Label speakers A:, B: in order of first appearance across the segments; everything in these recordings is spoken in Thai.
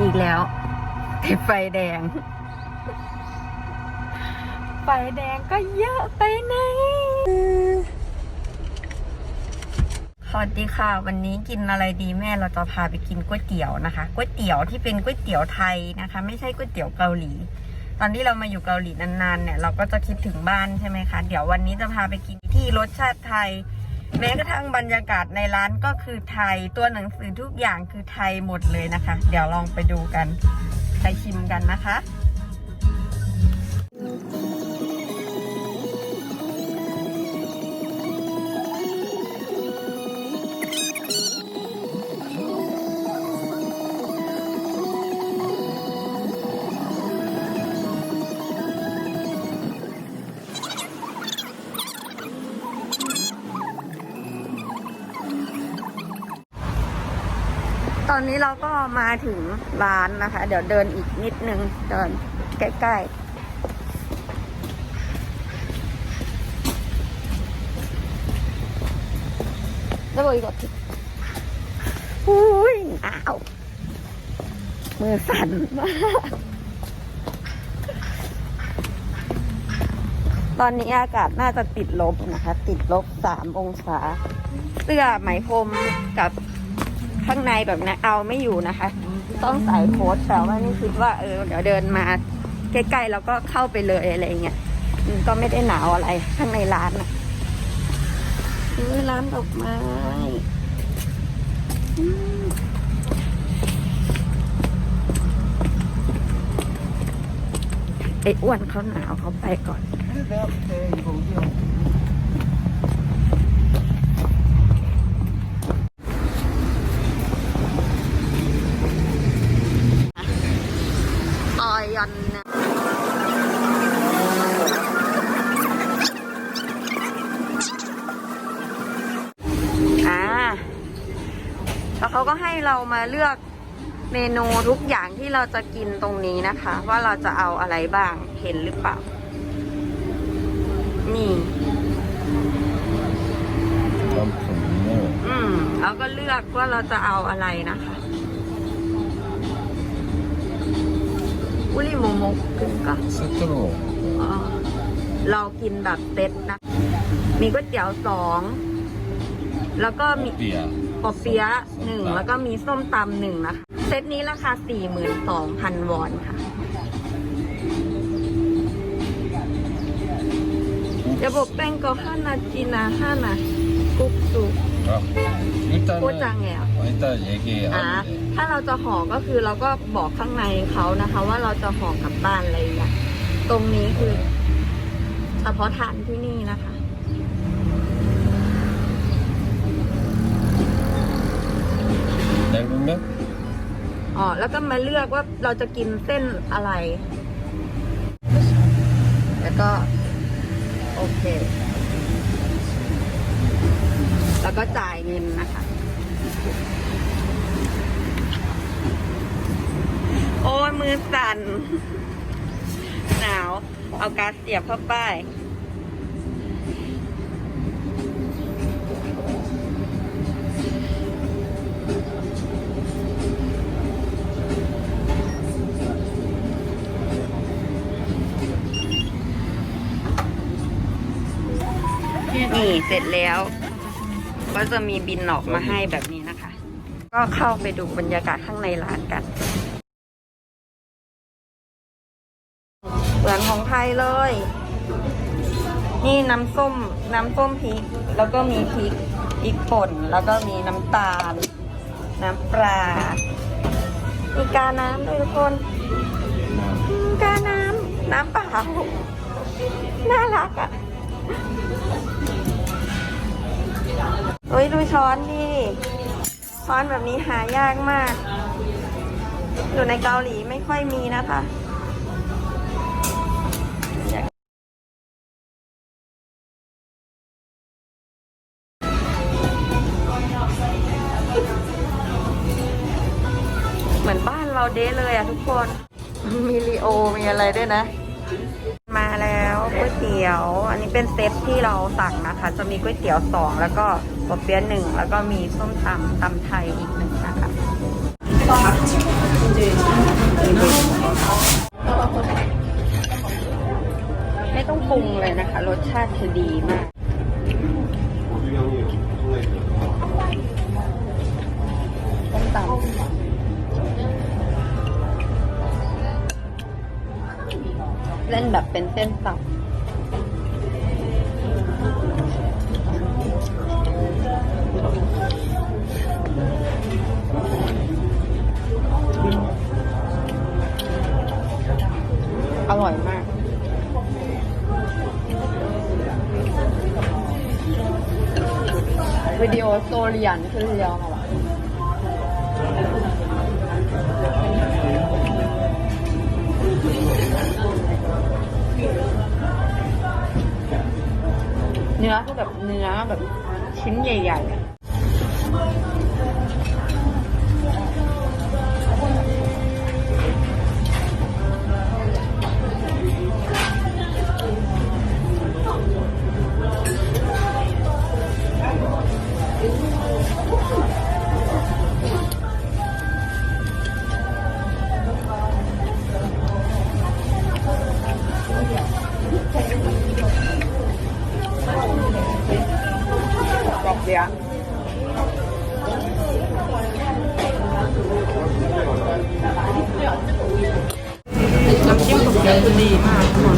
A: อีกแล้วติดไฟแดง ไฟแดงก็เยอะไปไหนสวัสดีค่ะ วันนี้กินอะไรดีแม่เราจะพาไปกินก๋วยเตี๋ยวนะคะก๋วยเตี๋ยวที่เป็นก๋วยเตี๋ยวไทยนะคะ ไม่ใช่ก๋วยเตี๋ยวเกาหลี ตอนที่เรามาอยู่เกาหลีนานๆเนี่ยเราก็จะคิดถึงบ้านใช่ไหมคะ เดี๋ยววันนี้จะพาไปกินที่รสชาติไทย แม้กระทั่งบรรยากาศในร้านก็คือไทยตัวหนังสือทุกอย่างคือไทยหมดเลยนะคะ เดี๋ยวลองไปดูกันไปชิมกันนะคะ ตอนนี้เราก็มาถึงร้านนะคะ เดี๋ยวเดินอีกนิดนึง เดินใกล้ๆแล้วบอกอีกทีอุ้ยอ้าว มือสั่นมาก ตอนนี้อากาศน่าจะติดลบนะคะ ติดลบสามองศา เสื้อไหมพรมกับ ข้างในแบบนี้เอาไม่อยู่นะคะ ต้องใส่โค้ทแต่ว่านี่คิดว่าเออเดี๋ยวเดินมาใกล้ๆแล้วก็เข้าไปเลยอะไรเงี้ยอืมก็ไม่ได้หนาวอะไรข้างในร้านนะนี่ร้านดอกไม้อืมไอ้อ้วนเขาหนาวเขาไปก่อน เรามาเลือกเมนูทุกอย่างที่เราจะกินตรงนี้นะคะ ว่าเราจะเอาอะไรบ้างเห็นหรือเปล่า นี่อืมแล้วก็เลือกว่าเราจะเอาอะไรนะคะอุลิโมโมกินก็เรากินแบบเต็ดนะ มีก๋วยเตี๋ยวสอง แล้วก็มี อเปี๊ยะหนึ่ง แล้วก็มีส้มตำหนึ่งนะคะ เซตนี้ราคาสี่หมื่นสองพันวอนค่ะ จะบอกแป้งก็ห้านาจีนาห้านากุ๊กซุ
B: あ일단은
A: พูดจังไงอ่ะ
B: 일단 얘기
A: อ่า
B: 하는데
A: ถ้าเราจะห่อก็คือเราก็บอกข้างในเขานะคะ ว่าเราจะห่อกลับบ้านอะไรอย่างเงี้ยตรงนี้คือ เฉพาะทานที่นี่ ่ แดง
B: นึงน
A: อ๋อ แล้วก็มาเลือกว่าเราจะกินเส้นอะไร แล้วก็ โอเค แล้วก็จ่ายเงินนะคะ โอ้ยมือสั่น หนาว เอากาเสียบเข้าไป เสร็จแล้ว ก็จะมีบินออกมาให้แบบนี้นะคะ ก็เข้าไปดูบรรยากาศข้างในร้านกัน เหมือนของไทยเลย นี่น้ำส้มน้ำส้มพริก แล้วก็มีพริกพริกป่น แล้วก็มีน้ำตาล น้ำปลามีกาน้ำด้วยทุกคนกาน้ำน้ำเปล่าน่ารักอะ เฮ้ยดูช้อนดิช้อนแบบนี้หายากมาก อยู่ในเกาหลีไม่ค่อยมีนะคะเหมือนบ้านเราเด้เลยอะทุกคน มีลีโอมีอะไรด้วยนะี๋ยว อันนี้เป็นเซตที่เราสั่งนะคะ จะมีก๋วยเตี๋ยวสองแล้วก็ปอเปี๊ยะหนึ่งแล้วก็มีส้มตำตำไทยอีกหนึ่งนะคะไม่ต้องปรุงเลยนะคะ รสชาติคือดีมากต้มตำเล่นแบบเป็นเส้นตับ วิดีโอโซเรียนคือเรียวมาว่ะเนื้อก็แบบเนื้อแบบชิ้นใหญ่ๆ คือดีมากทุกคน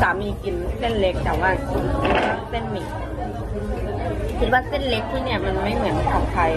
A: สามีกินเส้นเล็กแต่ว่าเส้นหมี่ คิดว่าเส้นเล็กที่เนี่ยมันไม่เหมือนของไทย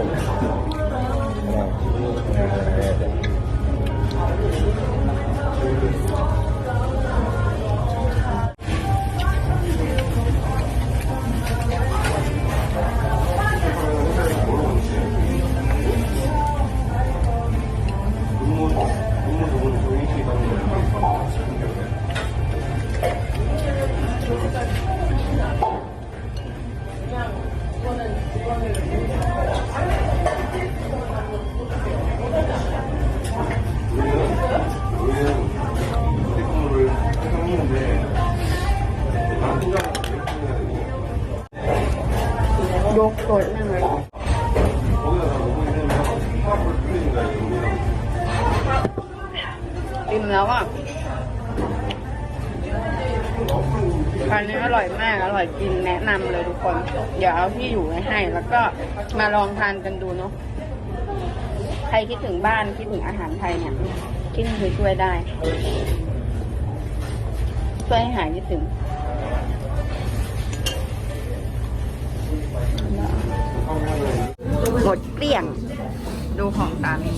A: ผม อันนี้อร่อยมาก อร่อยจริงแนะนำเลยทุกคน เดี๋ยวเอาที่อยู่ไว้ให้ แล้วก็มาลองทานกันดูเนาะ ใครคิดถึงบ้านคิดถึงอาหารไทยเนี่ยที่นี่คือช่วยได้ ช่วยให้หายคิดถึง หมดเกลี้ยง ดูของสามี